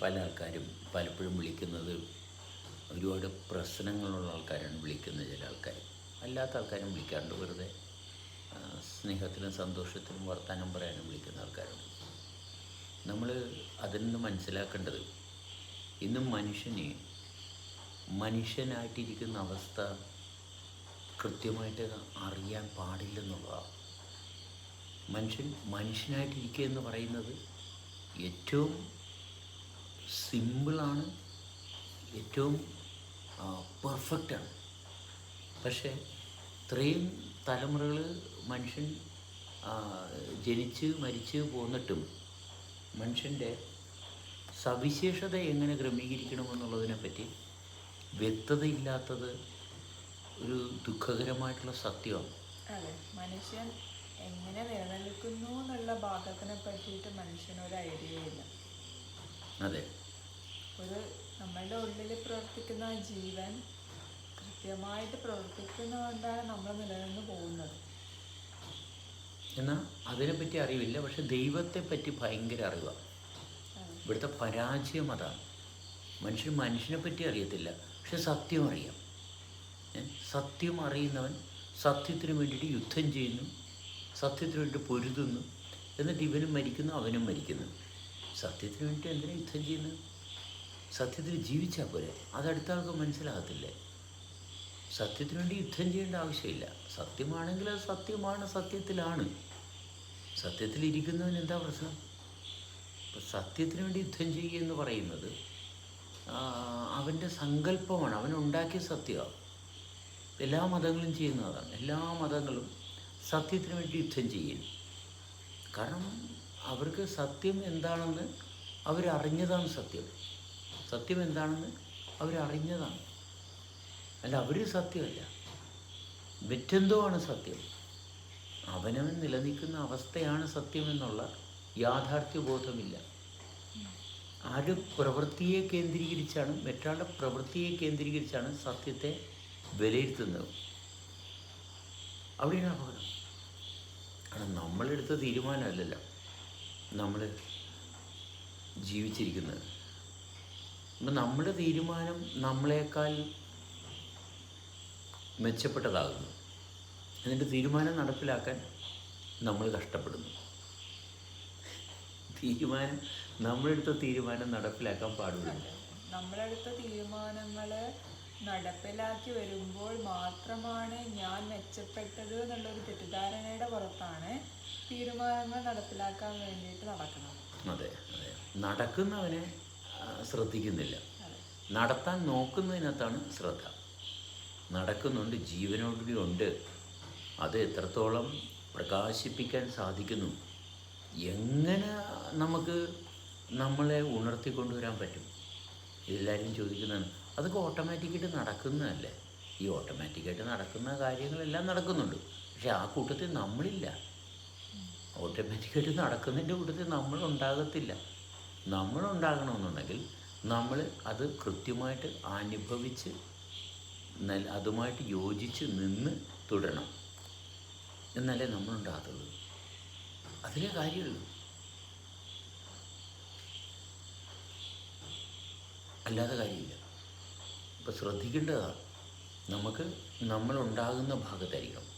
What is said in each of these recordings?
പല ആൾക്കാരും പലപ്പോഴും വിളിക്കുന്നത് ഒരുപാട് പ്രശ്നങ്ങളുള്ള ആൾക്കാരാണ് വിളിക്കുന്നത് ചില ആൾക്കാർ അല്ലാത്ത ആൾക്കാരും വിളിക്കാറുണ്ട്. വെറുതെ സ്നേഹത്തിനും സന്തോഷത്തിലും വർത്തമാനം പറയാനും വിളിക്കുന്ന ആൾക്കാരുണ്ട്. നമ്മൾ അതിൽ നിന്ന് മനസ്സിലാക്കേണ്ടത് ഇന്നും മനുഷ്യനെ മനുഷ്യനായിട്ടിരിക്കുന്ന അവസ്ഥ കൃത്യമായിട്ട് അറിയാൻ പാടില്ലെന്നുള്ളതാണ് മനുഷ്യൻ മനുഷ്യനായിട്ടിരിക്കുക എന്ന് പറയുന്നത് ഏറ്റവും സിമ്പിളാണ് ഏറ്റവും പെർഫെക്റ്റാണ്. പക്ഷേ ഇത്രയും തലമുറകൾ മനുഷ്യൻ ജനിച്ച് മരിച്ച് പോന്നിട്ടും മനുഷ്യന്റെ സവിശേഷത എങ്ങനെ ക്രമീകരിക്കണമെന്നുള്ളതിനെപ്പറ്റി വ്യക്തതയില്ലാത്തത് ഒരു ദുഃഖകരമായിട്ടുള്ള സത്യമാണ്. അതെ. മനുഷ്യൻ എങ്ങനെ നിലനിൽക്കുന്നു എന്നുള്ള ഭാഗത്തിനെ പറ്റിയിട്ട് മനുഷ്യനൊരു ഐഡിയയില്ല ഐഡിയ ഇല്ല. അതെ. ഒരു നമ്മളുടെ ഉള്ളിൽ പ്രവർത്തിക്കുന്ന ജീവൻ കൃത്യമായിട്ട് പ്രവർത്തിക്കുന്നതുകൊണ്ടാണ് നമ്മൾ നിലനിന്ന് പോകുന്നത്. എന്നാൽ അതിനെപ്പറ്റി അറിവില്ല. പക്ഷെ ദൈവത്തെ പറ്റി ഭയങ്കര അറിവാണ് ഇവിടുത്തെ പരാജയം അതാണ്. മനുഷ്യൻ മനുഷ്യനെ പറ്റി അറിയത്തില്ല. പക്ഷെ സത്യം അറിയാം? സത്യം അറിയുന്നവൻ സത്യത്തിന് വേണ്ടിയിട്ട് യുദ്ധം ചെയ്യുന്നു സത്യത്തിന് വേണ്ടി പൊരുതുന്നു എന്നിട്ട് ഇവനും മരിക്കുന്നു അവനും മരിക്കുന്നു. സത്യത്തിന് വേണ്ടി എന്തിനാ യുദ്ധം ചെയ്യുന്നത് സത്യത്തിൽ ജീവിച്ചാൽ പോരെ? അതടുത്ത ആൾക്ക് മനസ്സിലാകത്തില്ലേ. സത്യത്തിന് വേണ്ടി യുദ്ധം ചെയ്യേണ്ട ആവശ്യമില്ല. സത്യമാണെങ്കിൽ അത് സത്യമാണ് സത്യത്തിലാണ്. സത്യത്തിലിരിക്കുന്നവന് എന്താ പ്രശ്നം? ഇപ്പം സത്യത്തിന് വേണ്ടി യുദ്ധം ചെയ്യുക എന്ന് പറയുന്നത് അവന്റെ സങ്കല്പമാണ്. അവൻ ഉണ്ടാക്കിയ സത്യമാണ് എല്ലാ മതങ്ങളും ചെയ്യുന്നതാണ്. എല്ലാ മതങ്ങളും സത്യത്തിന് വേണ്ടി യുദ്ധം ചെയ്യും കാരണം അവർക്ക് സത്യം എന്താണെന്ന് അവരറിഞ്ഞതാണ് സത്യം. സത്യം എന്താണെന്ന് അവരറിഞ്ഞതാണ്. അല്ല അവർ സത്യമല്ല. മറ്റെന്തോ ആണ് സത്യം? അവനവൻ നിലനിൽക്കുന്ന അവസ്ഥയാണ് സത്യമെന്നുള്ള യാഥാർത്ഥ്യബോധമില്ല. ആരും പ്രവൃത്തിയെ കേന്ദ്രീകരിച്ചാണ് മറ്റാളുടെ പ്രവൃത്തിയെ കേന്ദ്രീകരിച്ചാണ് സത്യത്തെ വിലയിരുത്തുന്നത്. അവിടെയാണ് അപകടം. കാരണം നമ്മളെടുത്ത തീരുമാനമല്ലല്ലോ. നമ്മൾ ജീവിച്ചിരിക്കുന്നത്. അപ്പം നമ്മുടെ തീരുമാനം നമ്മളെക്കാൾ മെച്ചപ്പെട്ടതാകുന്നു. എന്നിട്ട് തീരുമാനം നടപ്പിലാക്കാൻ നമ്മൾ കഷ്ടപ്പെടുന്നു. തീരുമാനം നമ്മളെടുത്ത തീരുമാനം നടപ്പിലാക്കാൻ അതെ. നമ്മളെടുത്ത തീരുമാനങ്ങൾ നടപ്പിലാക്കി വരുമ്പോൾ മാത്രമാണ് ഞാൻ മെച്ചപ്പെട്ടത് എന്നുള്ളൊരു തെറ്റിദ്ധാരണയുടെ പുറത്താണ് തീരുമാനങ്ങൾ നടപ്പിലാക്കാൻ വേണ്ടിയിട്ട് നടക്കുന്നത്. അതെ അതെ. നടക്കുന്നവനെ ശ്രദ്ധിക്കുന്നില്ല. നടത്താൻ നോക്കുന്നതിനകത്താണ് ശ്രദ്ധ. നടക്കുന്നുണ്ട് ജീവനോടുകൂടി ഉണ്ട് അത് എത്രത്തോളം പ്രകാശിപ്പിക്കാൻ സാധിക്കുന്നു? എങ്ങനെ നമുക്ക് നമ്മളെ ഉണർത്തിക്കൊണ്ടുവരാൻ പറ്റും? എല്ലാവരും ചോദിക്കുന്നതാണ്. അതൊക്കെ ഓട്ടോമാറ്റിക്കായിട്ട് നടക്കുന്നതല്ലേ? ഈ ഓട്ടോമാറ്റിക്കായിട്ട് നടക്കുന്ന കാര്യങ്ങളെല്ലാം നടക്കുന്നുണ്ട്. പക്ഷെ ആ കൂട്ടത്തിൽ നമ്മളില്ല. ഓട്ടോമാറ്റിക്കായിട്ട് നടക്കുന്നതിന്റെ കൂട്ടത്തിൽ നമ്മൾ ഉണ്ടാകത്തില്ല. നമ്മൾ ഉണ്ടാകണമെന്നുണ്ടെങ്കിൽ നമ്മൾ അത് കൃത്യമായിട്ട് അനുഭവിച്ച് അതുമായിട്ട് യോജിച്ച് നിന്ന് തുടരണം. എന്നാലേ നമ്മളുണ്ടാകത്തുള്ളൂ. അതിലേ കാര്യമുള്ളൂ. അല്ലാതെ കാര്യമില്ല. ഇപ്പം ശ്രദ്ധിക്കേണ്ടതാണ് നമുക്ക് നമ്മളുണ്ടാകുന്ന ഭാഗത്തായിരിക്കണം.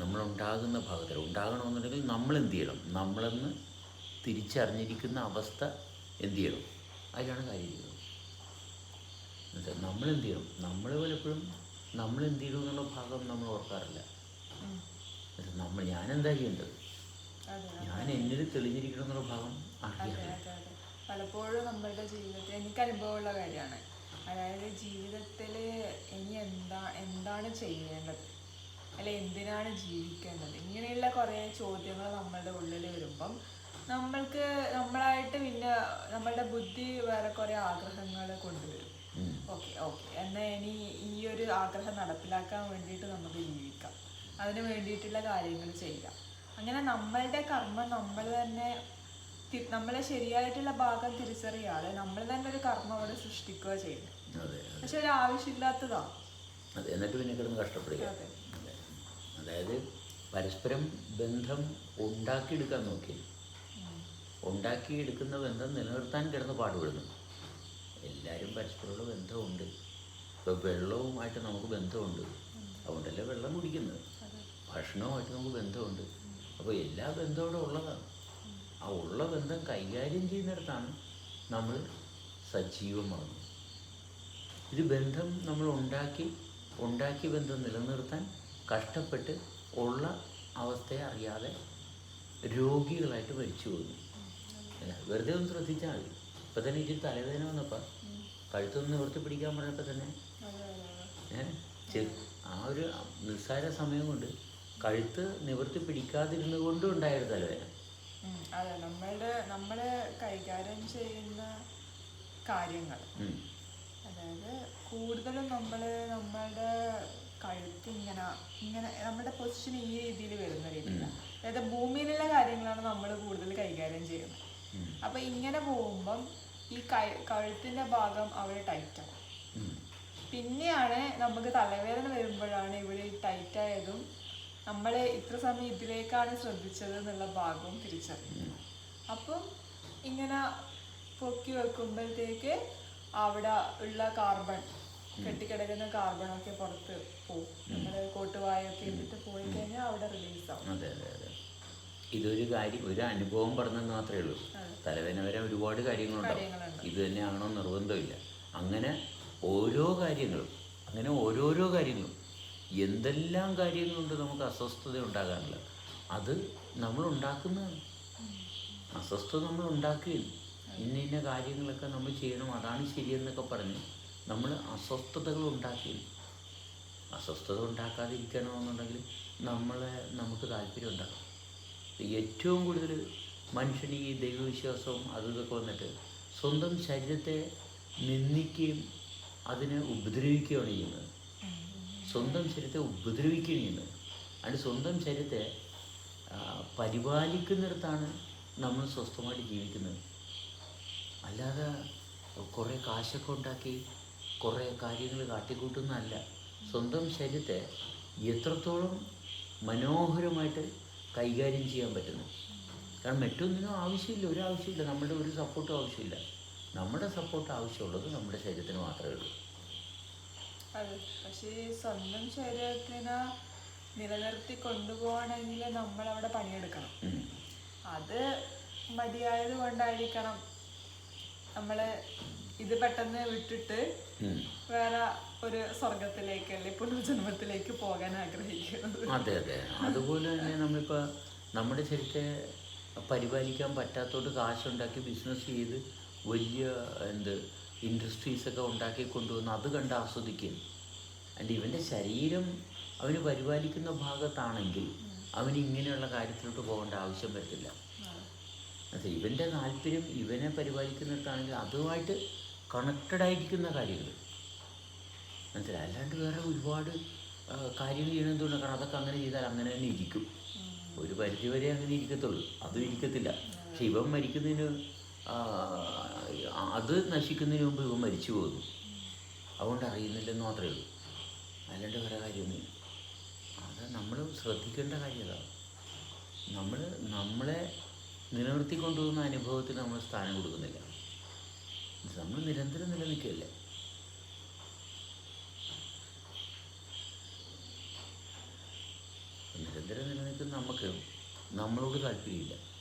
നമ്മളുണ്ടാകുന്ന ഭാഗത്തിൽ ഉണ്ടാകണമെന്നുണ്ടെങ്കിൽ നമ്മൾ എന്ത് ചെയ്യണം നമ്മളെന്ന് തിരിച്ചറിഞ്ഞിരിക്കുന്ന അവസ്ഥ എന്ത് ചെയ്യണം അതിലാണ് കാര്യം ചെയ്യുന്നത്. എന്നുവെച്ചാൽ നമ്മൾ എന്ത് ചെയ്യണം നമ്മൾ പലപ്പോഴും നമ്മൾ എന്ത് ചെയ്യണം എന്നുള്ള ഭാഗം നമ്മൾ ഓർക്കാറില്ല. നമ്മൾ ഞാൻ എന്താ ചെയ്യേണ്ടത് ഞാൻ എന്നിൽ തെളിഞ്ഞിരിക്കണം എന്നുള്ള ഭാഗം അറിയാറില്ല. പലപ്പോഴും നമ്മളുടെ ജീവിതത്തിൽ എനിക്ക് അനുഭവമുള്ള കാര്യമാണ്. അതായത് ജീവിതത്തിൽ ഇനി എന്താ എന്താണ് ചെയ്യേണ്ടത്? അല്ലെ എന്തിനാണ് ജീവിക്കേണ്ടത്? ഇങ്ങനെയുള്ള കുറേ ചോദ്യങ്ങൾ നമ്മളുടെ ഉള്ളിൽ വരുമ്പം നമ്മൾക്ക് നമ്മളായിട്ട് പിന്നെ നമ്മളുടെ ബുദ്ധി വേറെ കുറേ ആഗ്രഹങ്ങൾ കൊണ്ടുവരും. Okay okay. എന്നാൽ ഇനി ഈ ഒരു ആഗ്രഹം നടപ്പിലാക്കാൻ വേണ്ടിയിട്ട് നമുക്ക് ജീവിക്കാം. അതിന് വേണ്ടിയിട്ടുള്ള കാര്യങ്ങൾ ചെയ്യാം. അങ്ങനെ നമ്മളുടെ കർമ്മം നമ്മൾ തന്നെ നമ്മളെ ശരിയായിട്ടുള്ള ഭാഗം തിരിച്ചറിയാതെ നമ്മൾ തന്നെ ഒരു കർമ്മം അവിടെ സൃഷ്ടിക്കുക അതെ പക്ഷെ ഒരു ആവശ്യമില്ലാത്തതാണ് അതെ എന്നിട്ട് പിന്നെ കിടന്ന് കഷ്ടപ്പെടുക. അതെ. അതെ. അതായത് പരസ്പരം ബന്ധം ഉണ്ടാക്കിയെടുക്കാൻ നോക്കി. ഉണ്ടാക്കിയെടുക്കുന്ന ബന്ധം നിലനിർത്താൻ കിടന്ന് പാടുപെടുന്നു. എല്ലാവരും പരസ്പരമുള്ള ബന്ധമുണ്ട്. ഇപ്പോൾ വെള്ളവുമായിട്ട് നമുക്ക് ബന്ധമുണ്ട്. അതുകൊണ്ടല്ലേ വെള്ളം കുടിക്കുന്നത്? ഭക്ഷണവുമായിട്ട് നമുക്ക് ബന്ധമുണ്ട്. അപ്പോൾ എല്ലാ ബന്ധവും ഇവിടെ ഉള്ളതാണ്. ആ ഉള്ള ബന്ധം കൈകാര്യം ചെയ്യുന്നിടത്താണ് നമ്മൾ സജീവമാകുന്നത്. ഇത് ബന്ധം നമ്മൾ ഉണ്ടാക്കി ഉണ്ടാക്കിയ ബന്ധം നിലനിർത്താൻ കഷ്ടപ്പെട്ട് ഉള്ള അവസ്ഥയെ അറിയാതെ രോഗികളായിട്ട് മരിച്ചു പോകുന്നു. അല്ല വെറുതെ ഒന്ന് ശ്രദ്ധിച്ചാൽ മതി. ഇപ്പം തന്നെ ഇച്ചിരി തലവേദന വന്നപ്പോൾ കഴുത്തൊന്ന് നിവർത്തി പിടിക്കാൻ പറഞ്ഞപ്പോൾ തന്നെ. ആ ഒരു നിസ്സാര സമയം കൊണ്ട് കഴുത്ത് നിവർത്തി പിടിക്കാതിരുന്നത് കൊണ്ടും ഉണ്ടായൊരു തലവേദന. അതെ നമ്മളുടെ നമ്മൾ കൈകാര്യം ചെയ്യുന്ന കാര്യങ്ങൾ. അതായത് കൂടുതലും നമ്മൾ നമ്മളുടെ കഴുത്ത് ഇങ്ങനെ ഇങ്ങനെ നമ്മുടെ പൊസിഷൻ ഈ രീതിയിൽ വരുന്ന രീതിയിലാണ് അതായത് ഭൂമിയിലുള്ള കാര്യങ്ങളാണ് നമ്മൾ കൂടുതൽ കൈകാര്യം ചെയ്യുന്നത്. അപ്പൊ ഇങ്ങനെ പോകുമ്പം ഈ കഴുത്തിന്റെ ഭാഗം അവിടെ ടൈറ്റാണ് പിന്നെയാണ് നമുക്ക് തലവേദന വരുമ്പോഴാണ് ഇവിടെ ടൈറ്റ് ആയതും നമ്മൾ ഇത്ര സമയം ഇതിലേക്കാണ് ശ്രദ്ധിച്ചത് എന്നുള്ള ഭാഗവും തിരിച്ചറിഞ്ഞു അപ്പം ഇങ്ങനെ പൊക്കി വെക്കുമ്പോഴത്തേക്ക് അവിടെ ഉള്ള കാർബൺ കെട്ടിക്കിടക്കുന്ന കാർബൺ ഒക്കെ പുറത്ത് പോകും നമ്മുടെ കോട്ടുവായൊക്കെ ഇട്ടിട്ട് പോയി കഴിഞ്ഞാൽ അവിടെ റിലീസ് ആവും അതെ അതെ അതെ. ഇതൊരു കാര്യം ഒരു അനുഭവം പറഞ്ഞെന്ന് മാത്രമേ ഉള്ളൂ. തലവേദന വരെ ഒരുപാട് കാര്യങ്ങളുണ്ടാവും. കാര്യങ്ങളുണ്ട്. ഇത് തന്നെയാണോ നിർബന്ധമില്ല. അങ്ങനെ ഓരോ കാര്യങ്ങളും അങ്ങനെ ഓരോരോ കാര്യങ്ങളും എന്തെല്ലാം കാര്യങ്ങളുണ്ട് നമുക്ക് അസ്വസ്ഥത ഉണ്ടാകാനുള്ള? അത് നമ്മൾ ഉണ്ടാക്കുന്നതാണ്. അസ്വസ്ഥത നമ്മൾ ഉണ്ടാക്കുകയും ഇന്ന ഇന്ന കാര്യങ്ങളൊക്കെ നമ്മൾ ചെയ്യണം അതാണ് ശരിയെന്നൊക്കെ പറഞ്ഞ് നമ്മൾ അസ്വസ്ഥതകൾ ഉണ്ടാക്കുകയും അസ്വസ്ഥത ഉണ്ടാക്കാതിരിക്കണമെന്നുണ്ടെങ്കിൽ നമ്മളെ നമുക്ക് താല്പര്യം ഉണ്ടാകും ഏറ്റവും കൂടുതൽ മനുഷ്യന് ഈ ദൈവവിശ്വാസവും അതും ഇതൊക്കെ വന്നിട്ട് സ്വന്തം ശരീരത്തെ നിന്ദിക്കുകയും അതിനെ ഉപദ്രവിക്കുകയാണ് ചെയ്യുന്നത്. സ്വന്തം ശരീരത്തെ ഉപദ്രവിക്കുകയാണ്. അതിന് സ്വന്തം ശരീരത്തെ പരിപാലിക്കുന്നിടത്താണ് നമ്മൾ സ്വസ്ഥമായിട്ട് ജീവിക്കുന്നത്. അല്ലാതെ കുറേ കാശൊക്കെ ഉണ്ടാക്കി കുറേ കാര്യങ്ങൾ കാട്ടിക്കൂട്ടുന്നതല്ല. സ്വന്തം ശരീരത്തെ എത്രത്തോളം മനോഹരമായിട്ട് കൈകാര്യം ചെയ്യാൻ പറ്റുന്നു. കാരണം മറ്റൊന്നിനും ആവശ്യമില്ല ഒരു ആവശ്യമില്ല. നമ്മുടെ ഒരു സപ്പോർട്ടും ആവശ്യമില്ല. നമ്മുടെ സപ്പോർട്ട് ആവശ്യമുള്ളത് നമ്മുടെ ശരീരത്തിന് മാത്രമേ ഉള്ളൂ. അതെ. പക്ഷേ സ്വന്തം ശരീരത്തിനെ നിലനിർത്തി കൊണ്ടുപോകണമെങ്കിൽ നമ്മൾ അവിടെ പണിയെടുക്കണം. അത് മതിയായത് കൊണ്ടായിരിക്കണം നമ്മൾ ഇത് പെട്ടെന്ന് വിട്ടിട്ട് വേറെ ഒരു സ്വർഗത്തിലേക്ക് അല്ലെങ്കിൽ പുനർജന്മത്തിലേക്ക് പോകാൻ ആഗ്രഹിക്കുന്നത്. അതെ അതെ. അതുപോലെ തന്നെ നമ്മളിപ്പോൾ നമ്മുടെ ശരീരത്തെ പരിപാലിക്കാൻ പറ്റാത്തോണ്ട് കാശുണ്ടാക്കി ബിസിനസ് ചെയ്ത് വലിയ എന്ത് ഇൻഡസ്ട്രീസൊക്കെ ഉണ്ടാക്കി കൊണ്ടുവന്ന് അത് കണ്ട് ആസ്വദിക്കും. അല്ല ഇവന്റെ ശരീരം അവന് പരിപാലിക്കുന്ന ഭാഗത്താണെങ്കിൽ അവന് ഇങ്ങനെയുള്ള കാര്യത്തിലോട്ട് പോകേണ്ട ആവശ്യം വരത്തില്ല. അതെ ഇവന്റെ താല്പര്യം ഇവനെ പരിപാലിക്കുന്നിടത്താണെങ്കിൽ അതുമായിട്ട് കണക്റ്റഡ് ആയിരിക്കുന്ന കാര്യങ്ങൾ. മനസ്സിലായി? അല്ലാണ്ട് വേറെ ഒരുപാട് കാര്യങ്ങൾ ചെയ്യണമെന്നുണ്ട് കാരണം അതൊക്കെ അങ്ങനെ ചെയ്താൽ അങ്ങനെ തന്നെ ഇരിക്കും. ഒരു പരിധി വരെ അങ്ങനെ ഇരിക്കത്തുള്ളൂ. അതും ഇരിക്കത്തില്ല. പക്ഷെ ഇവൻ മരിക്കുന്നതിന് അത് നശിക്കുന്നതിന് മുമ്പ് ഇവ മരിച്ചു പോകുന്നു. അതുകൊണ്ട് അറിയുന്നില്ലെന്ന് മാത്രമേ ഉള്ളൂ. അല്ലാണ്ട് വേറെ കാര്യമൊന്നുമില്ല. അത് നമ്മൾ ശ്രദ്ധിക്കേണ്ട കാര്യമാണ് നമ്മൾ നമ്മളെ നിലനിർത്തിക്കൊണ്ടുപോകുന്ന അനുഭവത്തിൽ നമ്മൾ സ്ഥാനം കൊടുക്കുന്നില്ല. നമ്മൾ നിരന്തരം നിലനിൽക്കുകയല്ലേ. നിരന്തരം നിലനിൽക്കുന്ന നമുക്ക് നമ്മളോട് താല്പര്യമില്ല?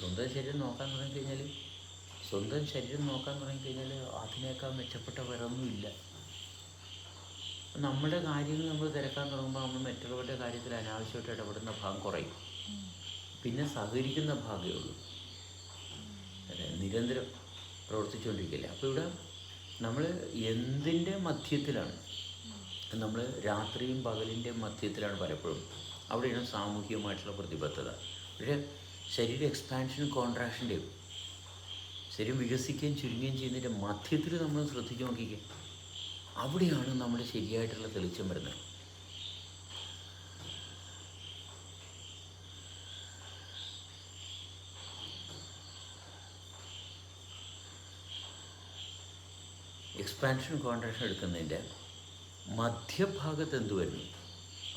സ്വന്തം ശരീരം നോക്കാൻ തുടങ്ങിക്കഴിഞ്ഞാൽ സ്വന്തം ശരീരം നോക്കാൻ തുടങ്ങിക്കഴിഞ്ഞാൽ അതിനേക്കാൾ മെച്ചപ്പെട്ട വേറൊന്നുമില്ല നമ്മുടെ കാര്യങ്ങൾ നമ്മൾ തിരക്കാൻ തുടങ്ങുമ്പോൾ നമ്മൾ മറ്റുള്ളവരുടെ കാര്യത്തിൽ അനാവശ്യമായിട്ട് ഇടപെടുന്ന ഭാഗം കുറയും. പിന്നെ സഹകരിക്കുന്ന ഭാഗമേ ഉള്ളൂ. നിരന്തരം പ്രവർത്തിച്ചുകൊണ്ടിരിക്കില്ല. അപ്പോൾ ഇവിടെ നമ്മൾ എന്തിന്റെ മധ്യത്തിലാണ്? നമ്മൾ രാത്രിയും പകലിന്റെ മധ്യത്തിലാണ് പലപ്പോഴും. അവിടെയാണ് സാമൂഹികമായിട്ടുള്ള പ്രതിബദ്ധത. പക്ഷേ ശരീര എക്സ്പാൻഷനും കോൺട്രാക്ഷന്റെയും ശരീരം വികസിക്കുകയും ചുരുങ്ങുകയും ചെയ്യുന്നതിന്റെ മധ്യത്തിൽ നമ്മൾ ശ്രദ്ധിച്ചു നോക്കിക്കുക അവിടെയാണ് നമ്മുടെ ശരിയായിട്ടുള്ള തെളിച്ചം വരുന്നത്. എക്സ്പാൻഷൻ കോൺട്രാക്ഷൻ എടുക്കുന്നതിന്റെ മധ്യഭാഗത്ത് എന്ത് വരുന്നു?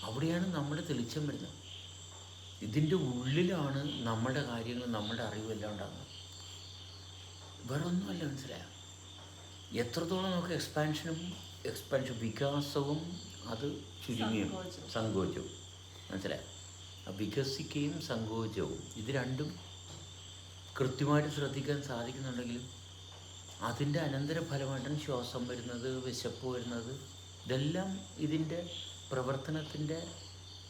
അവിടെയാണ് നമ്മുടെ തെളിച്ചം വരുന്നത്. ഇതിന്റെ ഉള്ളിലാണ് നമ്മുടെ കാര്യങ്ങൾ നമ്മുടെ അറിവെല്ലാം ഉണ്ടാകുന്നത് വേറെ ഒന്നുമല്ല മനസ്സിലായ? എത്രത്തോളം നമുക്ക് എക്സ്പാൻഷനും എക്സ്പാൻഷൻ വികാസവും അത് ചുരുങ്ങിയും സങ്കോചവും. മനസ്സിലായ? വികസിക്കുകയും സങ്കോചവും ഇത് രണ്ടും കൃത്യമായിട്ട് ശ്രദ്ധിക്കാൻ സാധിക്കുന്നുണ്ടെങ്കിലും അതിന്റെ അനന്തരഫലമായിട്ടാണ് ശ്വാസം വരുന്നത് വിശപ്പ് വരുന്നത്. ഇതെല്ലാം ഇതിന്റെ പ്രവർത്തനത്തിന്റെ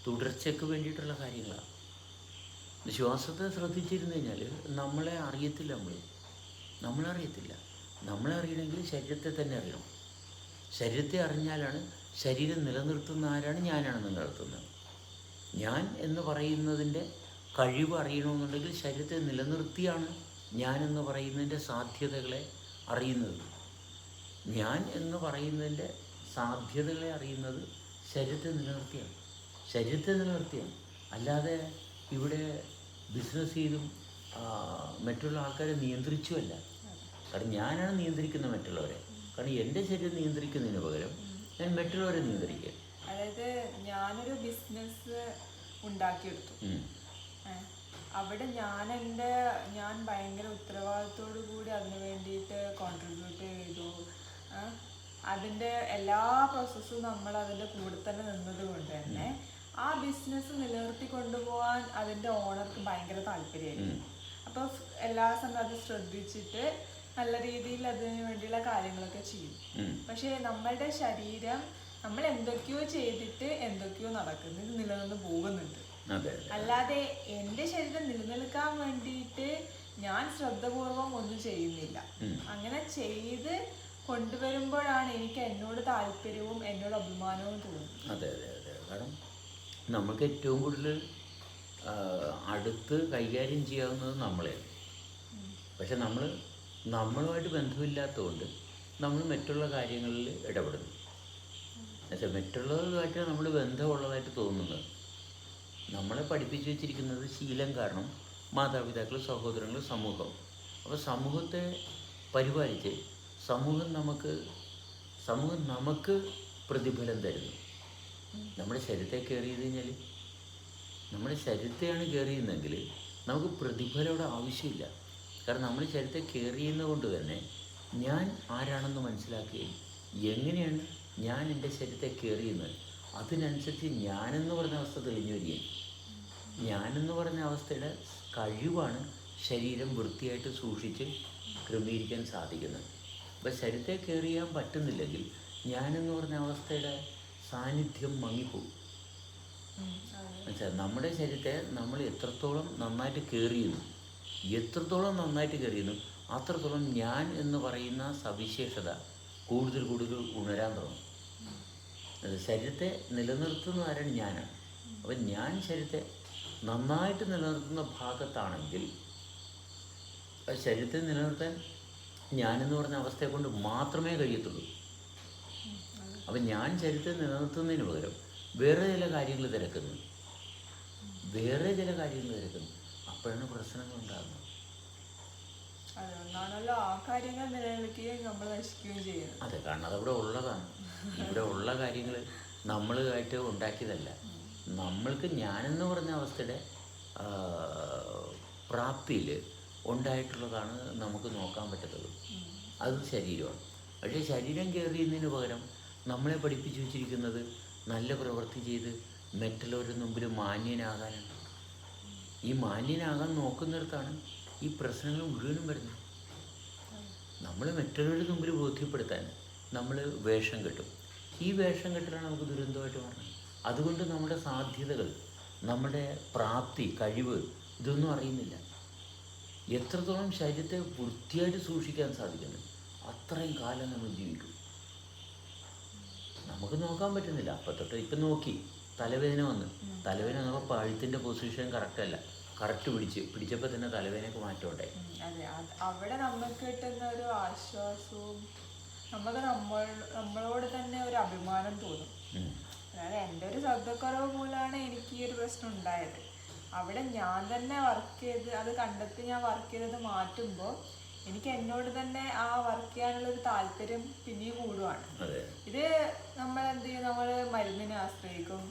തുടർച്ചയ്ക്ക് വേണ്ടിയിട്ടുള്ള കാര്യങ്ങളാണ്. ശ്വാസത്തെ ശ്രദ്ധിച്ചിരുന്നു കഴിഞ്ഞാൽ നമ്മളെ അറിയത്തില്ല നമ്മൾ നമ്മളെ. അറിയത്തില്ല നമ്മളെ അറിയണമെങ്കിൽ ശരീരത്തെ തന്നെ അറിയണം. ശരീരത്തെ അറിഞ്ഞാലാണ് ശരീരം നിലനിർത്തുന്ന ആരാണ് ഞാനാണ് നിലനിർത്തുന്നത്. ഞാൻ എന്ന് പറയുന്നതിന്റെ കഴിവ് അറിയണമെന്നുണ്ടെങ്കിൽ ശരീരത്തെ നിലനിർത്തിയാണ് ഞാൻ എന്ന് പറയുന്നതിന്റെ സാധ്യതകളെ അറിയുന്നത്. ഞാൻ എന്ന് പറയുന്നതിന്റെ സാധ്യതകളെ അറിയുന്നത് ശരീരത്തെ നിലനിർത്തിയാണ്. ശരീരത്തെ നിലനിർത്തിയാണ്. അല്ലാതെ ഇവിടെ ബിസിനസ് ചെയ്തും മറ്റുള്ള ആൾക്കാരെ നിയന്ത്രിച്ചുമല്ല. കാരണം ഞാനാണ് നിയന്ത്രിക്കുന്ന മറ്റുള്ളവരെ. കാരണം എന്റെ ശരീരം നിയന്ത്രിക്കുന്നതിന് പകരം ഞാൻ മറ്റുള്ളവരെ നിയന്ത്രിക്കുക. അതായത് ഞാനൊരു ബിസിനസ് ഉണ്ടാക്കിയെടുത്തു. അവിടെ ഞാൻ എന്റെ ഞാൻ ഭയങ്കര ഉത്തരവാദിത്തോടു കൂടി അതിന് വേണ്ടിയിട്ട് കോൺട്രിബ്യൂട്ട് ചെയ്തു. അതിന്റെ എല്ലാ പ്രോസസ്സും നമ്മൾ അതിന്റെ കൂടെ തന്നെ നിന്നത് കൊണ്ട് തന്നെ ആ ബിസിനസ് നിലനിർത്തി കൊണ്ടുപോകാൻ അതിന്റെ ഓണർക്ക് ഭയങ്കര താല്പര്യമായിരുന്നു അപ്പൊ എല്ലാ സമയം അത് ശ്രദ്ധിച്ചിട്ട് നല്ല രീതിയിൽ അതിന് വേണ്ടിയുള്ള കാര്യങ്ങളൊക്കെ ചെയ്യും. പക്ഷെ നമ്മളുടെ ശരീരം നമ്മൾ എന്തൊക്കെയോ ചെയ്തിട്ട് എന്തൊക്കെയോ നടക്കുന്നു നിലനിന്ന് പോകുന്നുണ്ട്. അല്ലാതെ എന്റെ ശരീരം നിലനിൽക്കാൻ വേണ്ടിയിട്ട് ഞാൻ ശ്രദ്ധപൂർവം ഒന്നും ചെയ്യുന്നില്ല. അങ്ങനെ ചെയ്ത് കൊണ്ടുവരുമ്പോഴാണ് എനിക്ക് എന്നോട് താല്പര്യവും എന്നോട് അഭിമാനവും തോന്നുന്നത്. അതെ അതെ അതെ. കാരണം നമുക്ക് ഏറ്റവും കൂടുതൽ അടുത്ത് കൈകാര്യം ചെയ്യാവുന്നത് നമ്മളെയാണ് പക്ഷെ നമ്മൾ നമ്മളുമായിട്ട് ബന്ധമില്ലാത്തതുകൊണ്ട് നമ്മൾ മറ്റുള്ള കാര്യങ്ങളിൽ ഇടപെടുന്നു. എന്നുവെച്ചാൽ മറ്റുള്ളവരുമായിട്ട് നമ്മൾ ബന്ധമുള്ളതായിട്ട് തോന്നുന്നത്. നമ്മളെ പഠിപ്പിച്ചു വെച്ചിരിക്കുന്നത് ശീലം കാരണം മാതാപിതാക്കൾ സഹോദരങ്ങൾ സമൂഹം. അപ്പോൾ സമൂഹത്തെ പരിപാലിച്ച് സമൂഹം നമുക്ക് സമൂഹം നമുക്ക് പ്രതിഫലം തരുന്നു. നമ്മുടെ ശരീരത്തെ കയറി കഴിഞ്ഞാൽ നമ്മുടെ ശരീരത്തെയാണ് കയറിയുന്നതെങ്കിൽ നമുക്ക് പ്രതിഫലയുടെ ആവശ്യമില്ല. കാരണം നമ്മൾ ശരീരത്തെ കയറിയുന്നത് കൊണ്ട് തന്നെ ഞാൻ ആരാണെന്ന് മനസ്സിലാക്കുകയും എങ്ങനെയാണ് ഞാൻ എന്റെ ശരീരത്തെ കയറിയുന്നത് അതിനനുസരിച്ച് ഞാനെന്ന് പറഞ്ഞ അവസ്ഥ തെളിഞ്ഞു വരികയും ഞാനെന്ന് പറഞ്ഞ അവസ്ഥയുടെ കഴിവാണ് ശരീരം വൃത്തിയായിട്ട് സൂക്ഷിച്ച് ക്രമീകരിക്കാൻ സാധിക്കുന്നത്. അപ്പം ശരീരത്തെ കയറിയാൻ പറ്റുന്നില്ലെങ്കിൽ ഞാനെന്ന് പറഞ്ഞ അവസ്ഥയുടെ സാന്നിധ്യം മങ്ങിപ്പോകും. മനസ്സിലായി നമ്മുടെ ശരീരത്തെ നമ്മൾ എത്രത്തോളം നന്നായിട്ട് കയറിയുന്നു എത്രത്തോളം നന്നായിട്ട് കയറിയുന്നു അത്രത്തോളം ഞാൻ എന്ന് പറയുന്ന സവിശേഷത കൂടുതൽ കൂടുതൽ ഉണരാൻ തുടങ്ങും. ശരീരത്തെ നിലനിർത്തുന്ന ആരാണ് ഞാനാണ്. അപ്പം ഞാൻ ശരീരത്തെ നന്നായിട്ട് നിലനിർത്തുന്ന ഭാഗത്താണെങ്കിൽ ശരീരത്തെ നിലനിർത്താൻ ഞാനെന്ന് പറഞ്ഞ അവസ്ഥയെ കൊണ്ട് മാത്രമേ കഴിയത്തുള്ളൂ. അപ്പം ഞാൻ ചരിത്രം നിലനിർത്തുന്നതിന് പകരം വേറെ ചില കാര്യങ്ങൾ തിരക്കുന്നു. വേറെ ചില കാര്യങ്ങൾ തിരക്കുന്നു. അപ്പോഴാണ് പ്രശ്നങ്ങൾ ഉണ്ടാകുന്നത്. അതെ കാരണം അതവിടെ ഉള്ളതാണ്. ഇവിടെ ഉള്ള കാര്യങ്ങൾ നമ്മളുമായിട്ട് ഉണ്ടാക്കിയതല്ല. നമ്മൾക്ക് ഞാനെന്ന് പറഞ്ഞ അവസ്ഥയുടെ പ്രാപ്തിയിൽ ഉണ്ടായിട്ടുള്ളതാണ് നമുക്ക് നോക്കാൻ പറ്റത്തുള്ളൂ. അത് ശരീരമാണ്. പക്ഷേ ശരീരം കയറിയതിന് പകരം നമ്മളെ പഠിപ്പിച്ചു വെച്ചിരിക്കുന്നത് നല്ല പ്രവൃത്തി ചെയ്ത് മറ്റുള്ളവരുടെ മുമ്പിൽ മാന്യനാകാനാണ് ഈ മാന്യനാകാൻ നോക്കുന്നിടത്താണ് ഈ പ്രശ്നങ്ങൾ മുഴുവനും വരുന്നത്. നമ്മൾ മറ്റുള്ളവരുടെ മുമ്പിൽ ബോധ്യപ്പെടുത്താൻ നമ്മൾ വേഷം കെട്ടും. ഈ വേഷം കെട്ടലാണ് നമുക്ക് ദുരന്തമായിട്ട് മാറുന്നത്. അതുകൊണ്ട് നമ്മുടെ സാധ്യതകൾ നമ്മുടെ പ്രാപ്തി കഴിവ് ഇതൊന്നും അറിയുന്നില്ല. എത്രത്തോളം ശരീരത്തെ വൃത്തിയായിട്ട് സൂക്ഷിക്കാൻ സാധിക്കുന്നു അത്രയും കാലം നമ്മൾ ജീവിക്കും. നമുക്ക് നോക്കാൻ പറ്റുന്നില്ല. അപ്പം തൊട്ട് ഇപ്പം നോക്കി. തലവേദന വന്ന്. തലവേദന വന്നപ്പോൾ പഴുത്തിന്റെ പൊസിഷൻ കറക്റ്റ് അല്ല. കറക്റ്റ് പിടിച്ച്. പിടിച്ചപ്പോൾ തന്നെ തലവേദനക്ക് മാറ്റം ഉണ്ടായി. അതെ. അവിടെ നമുക്ക് കിട്ടുന്ന ഒരു ആശ്വാസവും നമുക്ക് നമ്മൾ നമ്മളോട് തന്നെ ഒരു അഭിമാനം തോന്നും. അതായത് എന്റെ ഒരു ശ്രദ്ധക്കുറവ് മൂലമാണ് എനിക്ക് ഈ ഒരു പ്രശ്നം ഉണ്ടായത്. അവിടെ ഞാൻ തന്നെ വർക്ക് ചെയ്ത് അത് കണ്ടെത്തി ഞാൻ വർക്ക് ചെയ്തത് മാറ്റുമ്പോൾ എനിക്ക് എന്നോട് തന്നെ ആ വർക്ക് ചെയ്യാനുള്ള ഒരു താല്പര്യം പിന്നെയും കൂടുവാണ്. ഇത് നമ്മൾ എന്ത് ചെയ്യും? നമ്മൾ മരുന്നിനെ ആശ്രയിക്കും.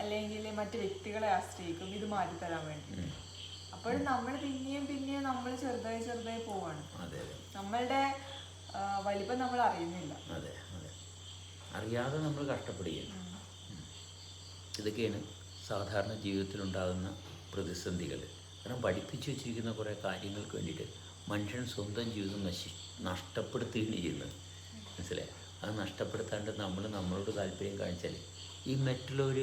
അല്ലെങ്കിൽ മറ്റു വ്യക്തികളെ ആശ്രയിക്കും. ഇത് മാറ്റിത്തരാൻ വേണ്ടി. അപ്പോൾ അപ്പോഴും നമ്മൾ പിന്നെയും പിന്നെയും നമ്മൾ ചെറുതായി ചെറുതായി പോവാണ്. നമ്മളുടെ വലിപ്പം നമ്മൾ അറിയുന്നില്ല. അതെ അതെ. അറിയാതെ നമ്മൾ കഷ്ടപ്പെടുകയാണ്. ഇതൊക്കെയാണ് സാധാരണ ജീവിതത്തിലുണ്ടാകുന്ന പ്രതിസന്ധികൾ. കാരണം പഠിപ്പിച്ചു വെച്ചിരിക്കുന്ന കുറേ കാര്യങ്ങൾക്ക് വേണ്ടിയിട്ട് മനുഷ്യൻ സ്വന്തം ജീവിതം നശി നഷ്ടപ്പെടുത്തുകയാണ് ചെയ്യുന്നത്. മനസ്സിലായി? അത് നഷ്ടപ്പെടുത്താണ്ട് നമ്മൾ നമ്മളോട് താല്പര്യം കാണിച്ചാൽ ഈ മറ്റുള്ളവർ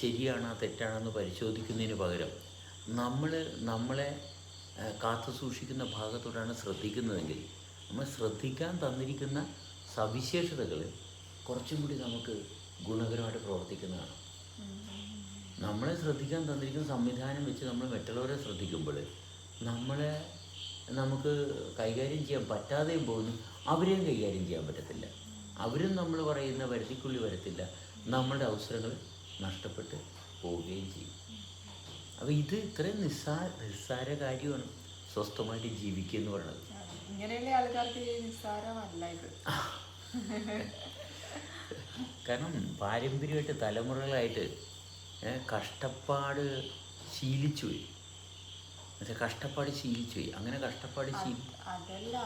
ശരിയാണോ തെറ്റാണോ എന്ന് പരിശോധിക്കുന്നതിന് പകരം നമ്മൾ നമ്മളെ കാത്തു സൂക്ഷിക്കുന്ന ഭാഗത്തോടാണ് ശ്രദ്ധിക്കുന്നതെങ്കിൽ നമ്മൾ ശ്രദ്ധിക്കാൻ തന്നിരിക്കുന്ന സവിശേഷതകൾ കുറച്ചും കൂടി നമുക്ക് ഗുണകരമായിട്ട് പ്രവർത്തിക്കുന്നതാണ്. നമ്മളെ ശ്രദ്ധിക്കാൻ തന്നിരിക്കുന്ന സംവിധാനം വെച്ച് നമ്മൾ മറ്റുള്ളവരെ ശ്രദ്ധിക്കുമ്പോൾ നമ്മളെ നമുക്ക് കൈകാര്യം ചെയ്യാൻ പറ്റാതെയും പോകുന്നു. അവരെയും കൈകാര്യം ചെയ്യാൻ പറ്റത്തില്ല. അവരും നമ്മൾ പറയുന്ന വരുത്തിക്കുള്ളി വരത്തില്ല. നമ്മളുടെ അവസരങ്ങൾ നഷ്ടപ്പെട്ട് പോവുകയും ചെയ്യും. അപ്പോൾ ഇത് ഇത്രയും നിസ്സാര നിസ്സാര കാര്യമാണ് സ്വസ്ഥമായിട്ട് ജീവിക്കുക എന്ന് പറയുന്നത്. ഇങ്ങനെയുള്ള ആൾക്കാർക്ക് ഇത് നിസ്സാരമല്ല ഇത്. കാരണം പാരമ്പര്യമായിട്ട് തലമുറകളായിട്ട് കഷ്ടപ്പാട് ശീലിച്ചു പോയി. എന്നുവെച്ചാൽ കഷ്ടപ്പാട് ശീലിച്ചു അങ്ങനെ കഷ്ടപ്പാട് അതല്ല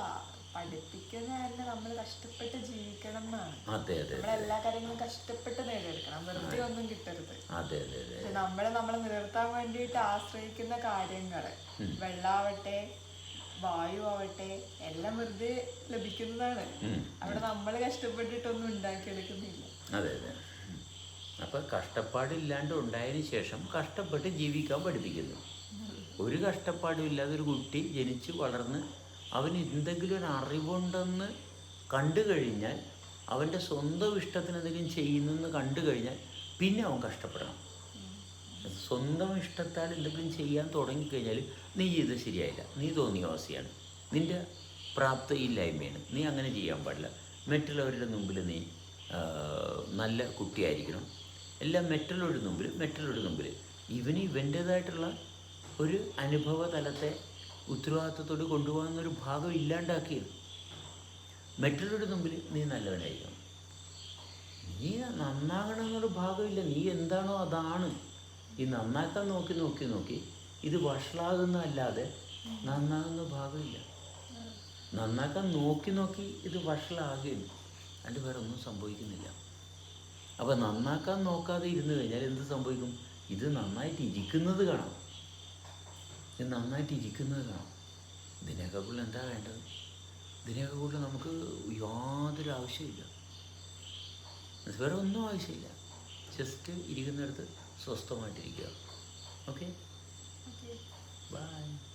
പഠിപ്പിക്കുന്ന നമ്മൾ കഷ്ടപ്പെട്ട് ജീവിക്കണം എന്നാണ്. അതെ അതെ നമ്മൾ എല്ലാ കാര്യങ്ങളും കഷ്ടപ്പെട്ട് നേടിയെടുക്കണം. വെറുതെ ഒന്നും കിട്ടരുത്. അതെ അതെ അതെ പക്ഷെ നമ്മളെ നമ്മളെ നിലനിർത്താൻ വേണ്ടിയിട്ട് ആശ്രയിക്കുന്ന കാര്യങ്ങൾ വെള്ളാവട്ടെ വായു ആവട്ടെ എല്ലാം വെറുതെ ലഭിക്കുന്നതാണ്. അവിടെ നമ്മൾ കഷ്ടപ്പെട്ടിട്ടൊന്നും ഉണ്ടാക്കിയെടുക്കുന്നില്ല. അതെ അതെ. അപ്പം കഷ്ടപ്പാടില്ലാണ്ട് ഉണ്ടായതിനു ശേഷം കഷ്ടപ്പെട്ട് ജീവിക്കാൻ പഠിപ്പിക്കുന്നു. ഒരു കഷ്ടപ്പാടും ഇല്ലാതെ ഒരു കുട്ടി ജനിച്ച് വളർന്ന് അവന് എന്തെങ്കിലും ഒരു അറിവുണ്ടെന്ന് കണ്ടു കഴിഞ്ഞാൽ അവന്റെ സ്വന്തം ഇഷ്ടത്തിന് എന്തെങ്കിലും ചെയ്യുന്നെന്ന് കണ്ടു കഴിഞ്ഞാൽ പിന്നെ അവൻ കഷ്ടപ്പെടണം. സ്വന്തം ഇഷ്ടത്താൽ എന്തെങ്കിലും ചെയ്യാൻ തുടങ്ങിക്കഴിഞ്ഞാൽ നീ ഇത് ശരിയായില്ല. നീ തോന്നിയവാസിയാണ്. നിന്റെ പ്രാപ്തിയില്ലായ്മയാണ് നീ അങ്ങനെ ചെയ്യാൻ പാടില്ല. മറ്റുള്ളവരുടെ മുമ്പിൽ നീ നല്ല കുട്ടിയായിരിക്കണം. എല്ലാം മറ്റുള്ളവരുടെ മുമ്പിൽ മറ്റുള്ളവരുടെ മുമ്പിൽ. ഇവന് ഇവന്റേതായിട്ടുള്ള ഒരു അനുഭവ തലത്തെ ഉത്തരവാദിത്വത്തോട് കൊണ്ടുപോകുന്ന ഒരു ഭാഗം ഇല്ലാണ്ടാക്കിയത്. മറ്റുള്ളവരുടെ മുമ്പിൽ നീ നല്ലവനായിരിക്കണം. നീ നന്നാകണം എന്നൊരു ഭാഗമില്ല. നീ എന്താണോ അതാണ്. ഈ നന്നാക്കാൻ നോക്കി നോക്കി നോക്കി ഇത് വഷളാകുന്നതല്ലാതെ നന്നാകുന്ന ഭാഗമില്ല. നന്നാക്കാൻ നോക്കി നോക്കി ഇത് വഷളാകുകയും അതിന്റെ വേറെ ഒന്നും സംഭവിക്കുന്നില്ല. അപ്പോൾ നന്നാക്കാൻ നോക്കാതെ ഇരുന്ന് കഴിഞ്ഞാൽ എന്ത് സംഭവിക്കും? ഇത് നന്നായിട്ട് ഇരിക്കുന്നത് കാണാം. ഇത് നന്നായിട്ട് ഇരിക്കുന്നത്. കാണാം ഇതിനൊക്കെ കൂടുതൽ എന്താ വേണ്ടത്? ഇതിനൊക്കെ കൂടുതൽ നമുക്ക് യാതൊരു ആവശ്യമില്ല വേറെ ഒന്നും ആവശ്യമില്ല. ജസ്റ്റ് ഇരിക്കുന്നിടത്ത് സ്വസ്ഥമായിട്ടിരിക്കുക. Okay bye